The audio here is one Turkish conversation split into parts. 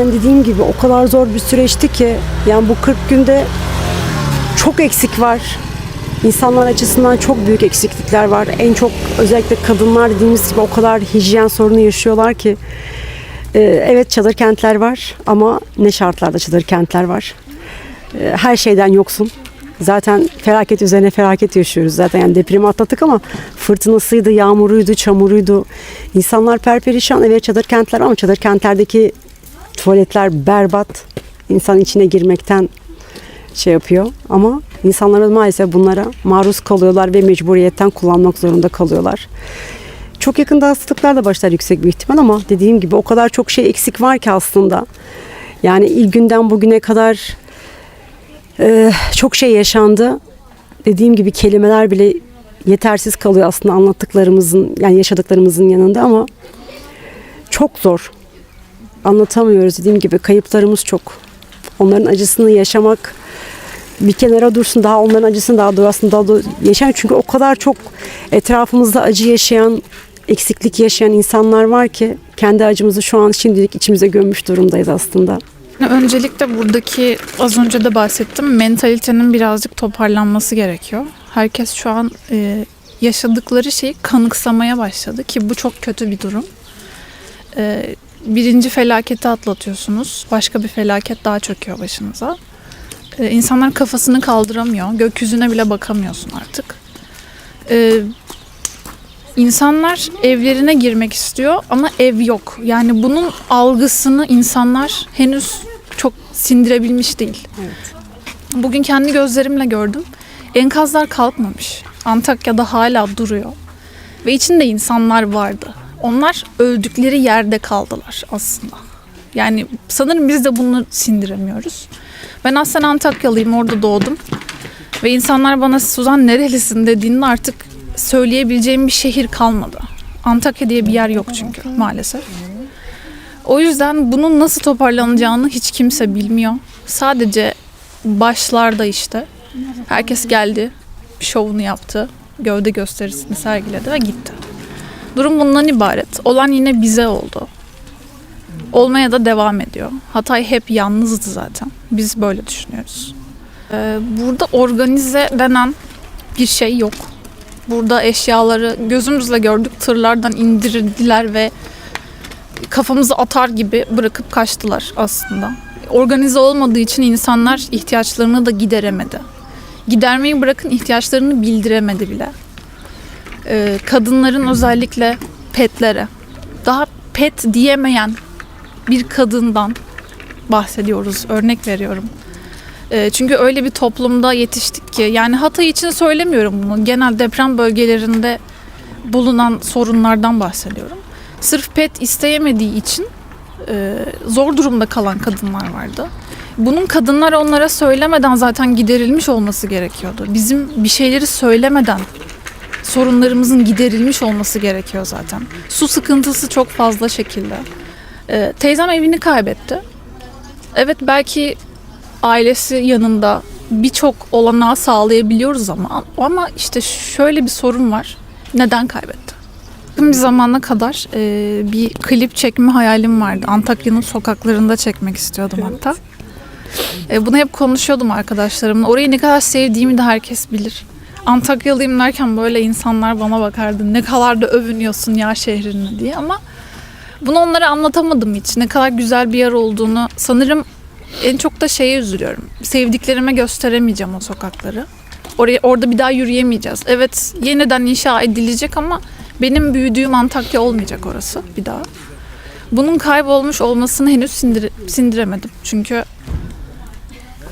gerçekten dediğim gibi o kadar zor bir süreçti ki yani bu 40 günde çok eksik var. İnsanlar açısından çok büyük eksiklikler var. En çok özellikle kadınlar dediğimiz gibi o kadar hijyen sorunu yaşıyorlar ki. Ee, evet çadır kentler var ama ne şartlarda çadır kentler var. Ee, her şeyden yoksun. Zaten felaket üzerine felaket yaşıyoruz zaten. Yani depremi atlattık ama fırtınasıydı, yağmuruydu, çamuruydu. İnsanlar perperişan. Evet çadır kentler ama çadır kentlerdeki tuvaletler berbat. İnsan içine girmekten şey yapıyor ama insanlar maalesef bunlara maruz kalıyorlar ve mecburiyetten kullanmak zorunda kalıyorlar. Çok yakında hastalıklar da başlar yüksek bir ihtimal ama dediğim gibi o kadar çok şey eksik var ki aslında. Yani ilk günden bugüne kadar e, çok şey yaşandı. Dediğim gibi kelimeler bile yetersiz kalıyor aslında anlattıklarımızın yani yaşadıklarımızın yanında ama çok zor. Anlatamıyoruz dediğim gibi kayıplarımız çok. Onların acısını yaşamak bir kenara dursun daha onların acısını daha doğru aslında daha doğru yaşayan çünkü o kadar çok etrafımızda acı yaşayan eksiklik yaşayan insanlar var ki kendi acımızı şu an şimdilik içimize gömmüş durumdayız aslında. Öncelikle buradaki az önce de bahsettim mentalitenin birazcık toparlanması gerekiyor. Herkes şu an e, yaşadıkları şeyi kanıksamaya başladı ki bu çok kötü bir durum. E, birinci felaketi atlatıyorsunuz. Başka bir felaket daha çöküyor başınıza. E, insanlar kafasını kaldıramıyor. Gökyüzüne bile bakamıyorsun artık. E, insanlar evlerine girmek istiyor ama ev yok. Yani bunun algısını insanlar henüz çok sindirebilmiş değil. Bugün kendi gözlerimle gördüm. Enkazlar kalkmamış. Antakya'da hala duruyor. Ve içinde insanlar vardı. Onlar öldükleri yerde kaldılar aslında. Yani sanırım biz de bunu sindiremiyoruz. Ben aslen Antakyalıyım, orada doğdum. Ve insanlar bana Suzan nerelisin dediğinde artık söyleyebileceğim bir şehir kalmadı. Antakya diye bir yer yok çünkü maalesef. O yüzden bunun nasıl toparlanacağını hiç kimse bilmiyor. Sadece başlarda işte herkes geldi, şovunu yaptı, gövde gösterisini sergiledi ve gitti. Durum bundan ibaret. Olan yine bize oldu. Olmaya da devam ediyor. Hatay hep yalnızdı zaten. Biz böyle düşünüyoruz. Ee, burada organize denen bir şey yok. Burada eşyaları gözümüzle gördük tırlardan indirdiler ve kafamızı atar gibi bırakıp kaçtılar aslında. Organize olmadığı için insanlar ihtiyaçlarını da gideremedi. Gidermeyi bırakın ihtiyaçlarını bildiremedi bile. Ee, kadınların özellikle petlere daha pet diyemeyen bir kadından bahsediyoruz. Örnek veriyorum. Ee, çünkü öyle bir toplumda yetiştik ki yani Hatay için söylemiyorum bunu. Genel deprem bölgelerinde bulunan sorunlardan bahsediyorum. Sırf pet isteyemediği için e, zor durumda kalan kadınlar vardı. Bunun kadınlar onlara söylemeden zaten giderilmiş olması gerekiyordu. Bizim bir şeyleri söylemeden sorunlarımızın giderilmiş olması gerekiyor zaten. Su sıkıntısı çok fazla şekilde. Ee, teyzem evini kaybetti. Evet belki ailesi yanında birçok olanağı sağlayabiliyoruz ama ama işte şöyle bir sorun var. Neden kaybetti? Yakın bir zamana kadar e, bir klip çekme hayalim vardı. Antakya'nın sokaklarında çekmek istiyordum hatta. E, bunu hep konuşuyordum arkadaşlarımla. Orayı ne kadar sevdiğimi de herkes bilir. Antakyalıyım derken böyle insanlar bana bakardı. Ne kadar da övünüyorsun ya şehrini diye ama bunu onlara anlatamadım hiç. Ne kadar güzel bir yer olduğunu. Sanırım en çok da şeye üzülüyorum. Sevdiklerime gösteremeyeceğim o sokakları. Oraya orada bir daha yürüyemeyeceğiz. Evet, yeniden inşa edilecek ama benim büyüdüğüm Antakya olmayacak orası bir daha. Bunun kaybolmuş olmasını henüz sindir- sindiremedim. Çünkü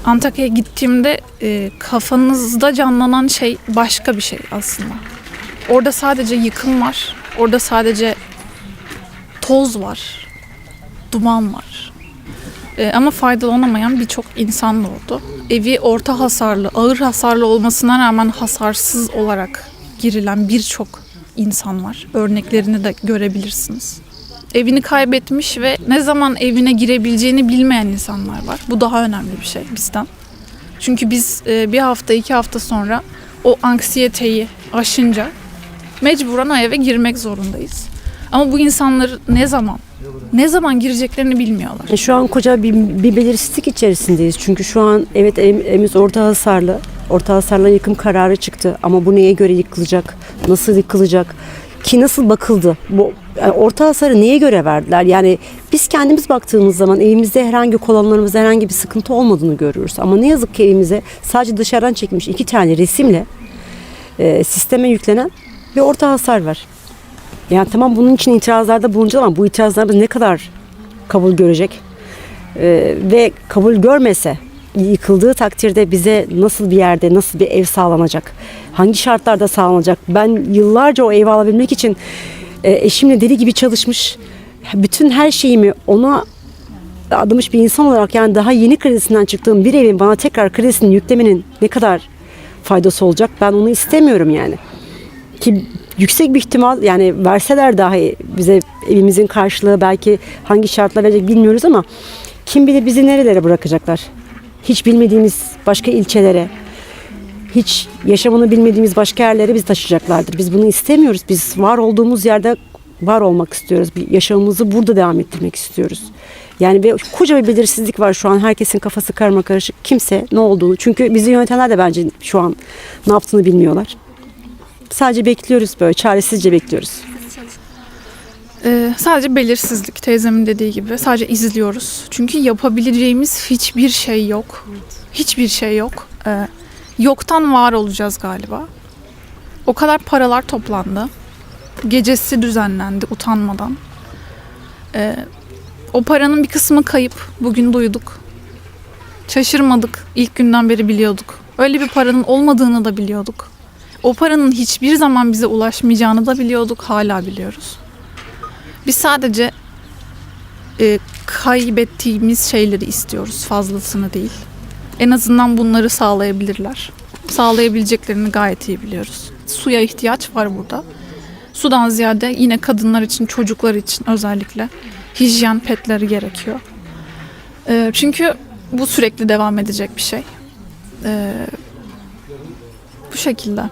Antakya'ya gittiğimde e, kafanızda canlanan şey başka bir şey aslında. Orada sadece yıkım var. Orada sadece toz var. Duman var. E, ama faydalanamayan birçok insan da oldu. Evi orta hasarlı, ağır hasarlı olmasına rağmen hasarsız olarak girilen birçok insan var. Örneklerini de görebilirsiniz. Evini kaybetmiş ve ne zaman evine girebileceğini bilmeyen insanlar var. Bu daha önemli bir şey bizden. Çünkü biz e, bir hafta iki hafta sonra o anksiyeteyi aşınca mecburen o eve girmek zorundayız. Ama bu insanlar ne zaman ne zaman gireceklerini bilmiyorlar. Şu an koca bir, bir belirsizlik içerisindeyiz. Çünkü şu an evet ev- evimiz orta hasarlı. Orta hasarla yıkım kararı çıktı. Ama bu neye göre yıkılacak? Nasıl yıkılacak? Ki nasıl bakıldı? Bu yani orta hasarı neye göre verdiler? Yani biz kendimiz baktığımız zaman evimizde herhangi kolonlarımızda herhangi bir sıkıntı olmadığını görüyoruz. Ama ne yazık ki evimize sadece dışarıdan çekilmiş iki tane resimle e, sisteme yüklenen bir orta hasar var. Yani tamam bunun için itirazlarda bulunacağız ama bu itirazlarımız ne kadar kabul görecek? Ee, ve kabul görmese yıkıldığı takdirde bize nasıl bir yerde nasıl bir ev sağlanacak? Hangi şartlarda sağlanacak? Ben yıllarca o evi alabilmek için e, eşimle deli gibi çalışmış. Bütün her şeyimi ona adamış bir insan olarak yani daha yeni kredisinden çıktığım bir evin bana tekrar kredisini yüklemenin ne kadar faydası olacak? Ben onu istemiyorum yani ki yüksek bir ihtimal yani verseler dahi bize evimizin karşılığı belki hangi şartla verecek bilmiyoruz ama kim bilir bizi nerelere bırakacaklar. Hiç bilmediğimiz başka ilçelere, hiç yaşamını bilmediğimiz başka yerlere bizi taşıyacaklardır. Biz bunu istemiyoruz. Biz var olduğumuz yerde var olmak istiyoruz. Bir yaşamımızı burada devam ettirmek istiyoruz. Yani ve koca bir belirsizlik var şu an. Herkesin kafası karma karışık. Kimse ne olduğunu. Çünkü bizi yönetenler de bence şu an ne yaptığını bilmiyorlar. Sadece bekliyoruz böyle çaresizce bekliyoruz. Ee, sadece belirsizlik teyzemin dediği gibi. Sadece izliyoruz. Çünkü yapabileceğimiz hiçbir şey yok. Hiçbir şey yok. Ee, yoktan var olacağız galiba. O kadar paralar toplandı. Gecesi düzenlendi utanmadan. Ee, o paranın bir kısmı kayıp. Bugün duyduk. Şaşırmadık. İlk günden beri biliyorduk. Öyle bir paranın olmadığını da biliyorduk. O paranın hiçbir zaman bize ulaşmayacağını da biliyorduk. Hala biliyoruz. Biz sadece e, kaybettiğimiz şeyleri istiyoruz, fazlasını değil. En azından bunları sağlayabilirler. Sağlayabileceklerini gayet iyi biliyoruz. Suya ihtiyaç var burada. Sudan ziyade yine kadınlar için, çocuklar için özellikle hijyen petleri gerekiyor. E, çünkü bu sürekli devam edecek bir şey. E, bu şekilde.